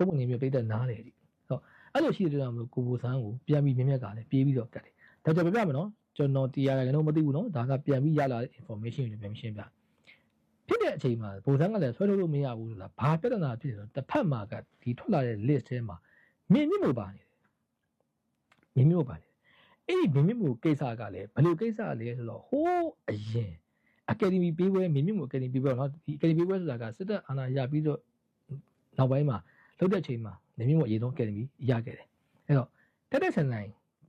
ပုံမှန်နေပြပြိတ္တနားတယ်ဒီဟောအဲ့လိုရှိတဲ့တော့ကိုဘူဆန်းကိုပြန်ပြီးမြက်မြက်ကလည်းပြေးပြီးတော့တက်တယ်ဒါကြောင့်ပြပြမယ်နော်ကျွန်တော်တရားရကတော့မသိဘူးနော်ဒါကပြန်ပြီးရလာတဲ့ information ကိုပြန်ရှင်းပြဖြစ်တဲ့အချိန်မှာဘူဆန်းကလည်းဆွဲထုတ်လို့မရဘူးလို့လားဘာပြဿနာဖြစ်လဲတစ်ဖက်မှာကဒီထွက်လာတဲ့ list ထဲမှာမင်းမြင့်မို့ပါနေတယ်မင်းမြင့်မို့ပါနေတယ်အဲ့ဒီမင်းမြင့်မို့ကိစ္စကလည်းဘယ်လိုကိစ္စလဲဆိုတော့ဟိုးအရင်အကယ်ဒမီပေးပွဲမင်းမြင့်မို့အကယ်ဒမီပေးပွဲနော်ဒီအကယ်ဒမီပေးပွဲဆိုတာကစစ်တပ်အာဏာရပြီးတော့နောက်ပိုင်းမှာ လောက်တဲ့ချိန်မှာမြင်မြင့်မှုအရင်ဆုံးအကယ်ဒမီရခဲ့တယ်အဲ့တော့တက်တက်ဆန်ဆန်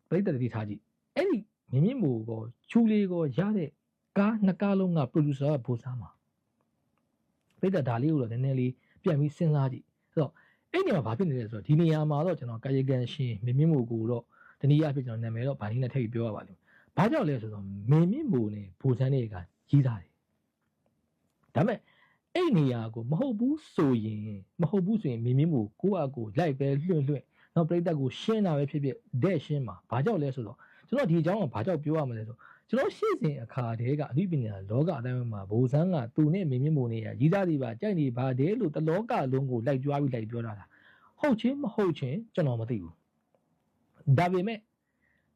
ပြိတ္တတိထားကြည့်အဲ့ဒီမြင်မြင့်မှုကိုချူလေးကိုရတဲ့ကားနှစ်ကားလုံးက producer ကဘူစားမှာပြိတ္တဒါလေးကိုတော့နည်းနည်းလေးပြန်ပြီးစဉ်းစားကြည့်အဲ့တော့အဲ့ဒီမှာဘာဖြစ်နေလဲဆိုတော့ဒီနေရာမှာတော့ကျွန်တော်ကာယကံရှင်မြင်မြင့်မှုကိုတော့တနည်းအားဖြင့်ကျွန်တော်နာမည်တော့ဗာနည်းနဲ့ထည့်ပြီးပြောရပါလိမ့်မယ်။ဘာကြောင့်လဲဆိုတော့မင်းမြင့်မို့နဲ့ဘူဆန်းတွေကကြီးစားတယ်။ဒါပေမဲ့ အဲ့ဒီနေရာကိုမဟုတ်ဘူးဆိုရင်မဟုတ်ဘူးဆိုရင်မင်းမြင့်မို့ကိုယ့်အကိုလိုက်ပဲလွှင့်လွှင့်နောက်ပြိတ္တကိုရှင်းတာပဲဖြစ်ဖြစ်ဒက်ရှင်းမှာဘာကြောင့်လဲဆိုတော့ကျွန်တော်ဒီအကြောင်းကဘာကြောင့်ပြောရမလဲဆိုကျွန်တော်ရှေ့စဉ်အခါတည်းကအနုပညာလောကအတိုင်းမှာဘူဆန်းကသူနဲ့မင်းမြင့်မို့နေရကြီးစားတွေပါကြိုက်နေပါတယ်လို့တလောကလုံးကိုလိုက်ကြွားပြီးလိုက်ပြောတာလားဟုတ်ချင်းမဟုတ်ချင်းကျွန်တော်မသိဘူးဒါပေမဲ့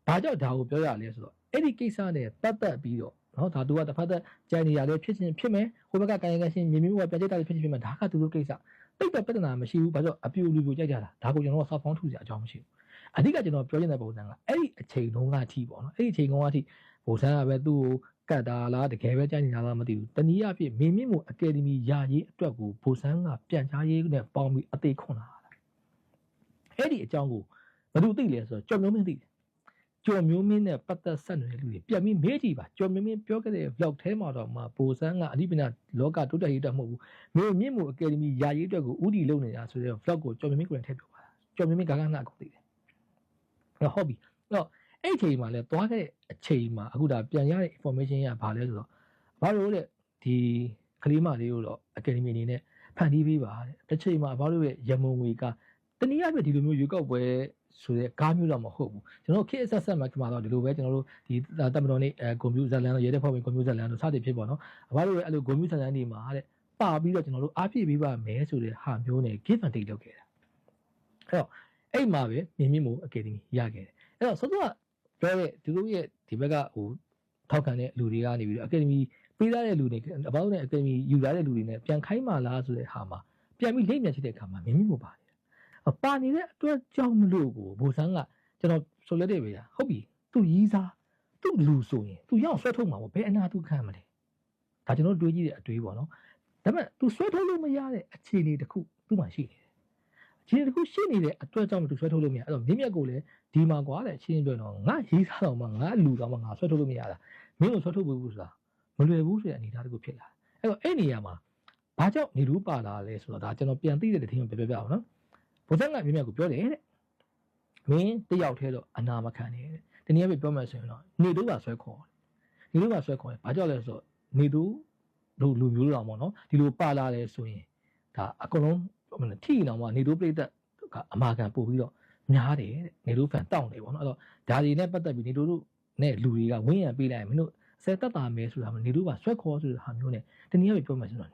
ဘာကြောင့်ဒါကိုပြောရလဲဆိုတော့အဲ့ဒီကိစ္စနဲ့ပတ်သက်ပြီးတော့ နော်ဒါသူကတစ်ဖက်သက်ကြံနေရလဲဖြစ်ချင်းဖြစ်မယ်ဟိုဘက်ကကာယကရှင်မြင်မြင်ကပြကြတာဖြစ်ချင်းဖြစ်မယ်ဒါကသူတို့ကိစ္စတိတ်တော့ပြဿနာမရှိဘူးဘာကြောင့်အပြူလူပြူကြိုက်ကြတာဒါကိုကျွန်တော်ကစောက်ဖောင်းထူစရာအကြောင်းမရှိဘူးအဓိကကျွန်တော်ပြောချင်တဲ့ပုံစံကအဲ့ဒီအချိန်တုန်းကအထိပေါ့နော်အဲ့ဒီအချိန်တုန်းကအထိဘိုဆန်းကပဲသူ့ကိုကတ်တာလားတကယ်ပဲကြိုက်နေတာလားမသိဘူးတနည်းအားဖြင့်မင်းမြင့်မို့အကယ်ဒမီယာရေးအတွက်ကိုဘိုဆန်းကပြန်ချရေးနဲ့ပေါင်းပြီးအသေးခွန်လာတာအဲ့ဒီအကြောင်းကိုဘယ်သူသိလဲဆိုတော့ကြော်မျိုးမင်းသိတယ် ကျော်မျိုးမင်းနဲ့ပတ်သက်ဆက်နွယ်တဲ့လူတွေပြန်ပြီးမေးကြည့်ပါကျော်မျိုးမင်းပြောခဲ့တဲ့ vlog ထဲမှာတော့မှပိုဆန်းကအနိပညာလောကတိုးတက်ရေးတက်မဟုတ်ဘူးမျိုးမြင့်မှုအကယ်ဒမီယာရေးအတွက်ကိုဥတီလုပ်နေတာဆိုတဲ့ vlog ကိုကျော်မျိုးမင်းကိုလည်းထည့်ပြောပါလားကျော်မျိုးမင်းကကနာကိုသိတယ်အဲ့ဟုတ်ပြီအဲ့တော့အဲ့အချိန်မှာလဲသွားခဲ့တဲ့အချိန်မှာအခုဒါပြန်ရတဲ့ information ရဘာလဲဆိုတော့ဘာလို့လဲဒီကလေးမလေးကိုတော့အကယ်ဒမီအနေနဲ့ဖန်တီးပေးပါတဲ့တစ်ချိန်မှာဘာလို့လဲရမုံငွေကတနည်းအားဖြင့်ဒီလိုမျိုးရွေးကောက်ပွဲ ဆိုတဲ့ကားမျိုးတော့မဟုတ်ဘူးကျွန်တော်ခေတ်အဆက်ဆက်မှာခမှာတော့ဒီလိုပဲကျွန်တော်တို့ဒီတမတော်နေအဲကွန်ပျူတာဇာတ်လမ်းတို့ရဲတဲ့ဖောက်ဝင်ကွန်ပျူတာဇာတ်လမ်းတို့စသည်ဖြစ်ပေါ့နော်အဘတို့ရဲ့အဲ့လိုကွန်ပျူတာဇာတ်လမ်းတွေမှာတဲ့ပါပြီးတော့ကျွန်တော်တို့အားပြည့်ပေးပါမယ်ဆိုတဲ့ဟာမျိုးနဲ့ give and take လုပ်ခဲ့တာအဲ့တော့အဲ့မှာပဲမြင်မြင်မို့အကယ်ဒမီရခဲ့တယ်အဲ့တော့စောစောကပြောတဲ့သူတို့ရဲ့ဒီဘက်ကဟိုထောက်ခံတဲ့လူတွေကနေပြီးတော့အကယ်ဒမီပေးထားတဲ့လူတွေအဘောင်းနဲ့အကယ်ဒမီယူလာတဲ့လူတွေနဲ့ပြန်ခိုင်းမှလားဆိုတဲ့ဟာမှာပြန်ပြီးလိမ့်မြန်ချစ်တဲ့အခါမှာမြင်မြင်မို့ပါတယ် ပါနေတဲ့အတွက်ကြောင့်မလို့ကိုဘိုဆန်းကကျွန်တော်ဆိုလက်တဲ့ပဲဟုတ်ပြီသူရီးစားသူလူဆိုရင်သူရောက်ဆွဲထုတ်မှာပေါ့ဘယ်အနာသူခံမလဲဒါကျွန်တော်တွေးကြည့်တဲ့အတွေးပေါ့နော်ဒါပေမဲ့သူဆွဲထုတ်လို့မရတဲ့အခြေအနေတစ်ခုသူ့မှာရှိနေတယ်အခြေအနေတစ်ခုရှိနေတဲ့အတွက်ကြောင့်သူဆွဲထုတ်လို့မရအဲ့တော့မြင့်မြတ်ကိုလည်းဒီမှာကွာတဲ့အချင်းပြောတော့ငါရေးစားတော့မှငါလူတော့မှငါဆွဲထုတ်လို့မရတာမင်းကိုဆွဲထုတ်ဘူးဆိုတာမလွယ်ဘူးဆိုတဲ့အနေအထားတစ်ခုဖြစ်လာအဲ့တော့အဲ့နေရာမှာဘာကြောင့်နေလူပါလာလဲဆိုတော့ဒါကျွန်တော်ပြန်သိတဲ့တင်ကိုပြောပြပြအောင်နော် ဘုဇက်ကမြင့်မြတ်ကိုပြောတယ်တဲ့မင်းတယောက်တည်းတော့အနာမခံနဲ့တဲ့တနည်းအားဖြင့်ပြောမှဆိုရင်တော့နေတို့ပါဆွဲခေါ်တယ်နေတို့ပါဆွဲခေါ်တယ်ဘာကြောင့်လဲဆိုတော့နေတို့တို့လူမျိုးတော်ပေါ့နော်ဒီလိုပါလာတယ်ဆိုရင်ဒါအကုန်လုံးထိအောင်မှနေတို့ပြိသက်ကအမာခံပို့ပြီးတော့များတယ်တဲ့နေတို့ဖန်တောင့်တယ်ပေါ့နော်အဲ့တော့ဒါတွေနဲ့ပတ်သက်ပြီးနေတို့တို့နဲ့လူတွေကဝင်းရံပေးလိုက်ရင်မင်းတို့ဆယ်တက်တာမဲဆိုတာမနေတို့ပါဆွဲခေါ်ဆိုတာဟာမျိုးနဲ့တနည်းအားဖြင့်ပြောမှဆိုတော့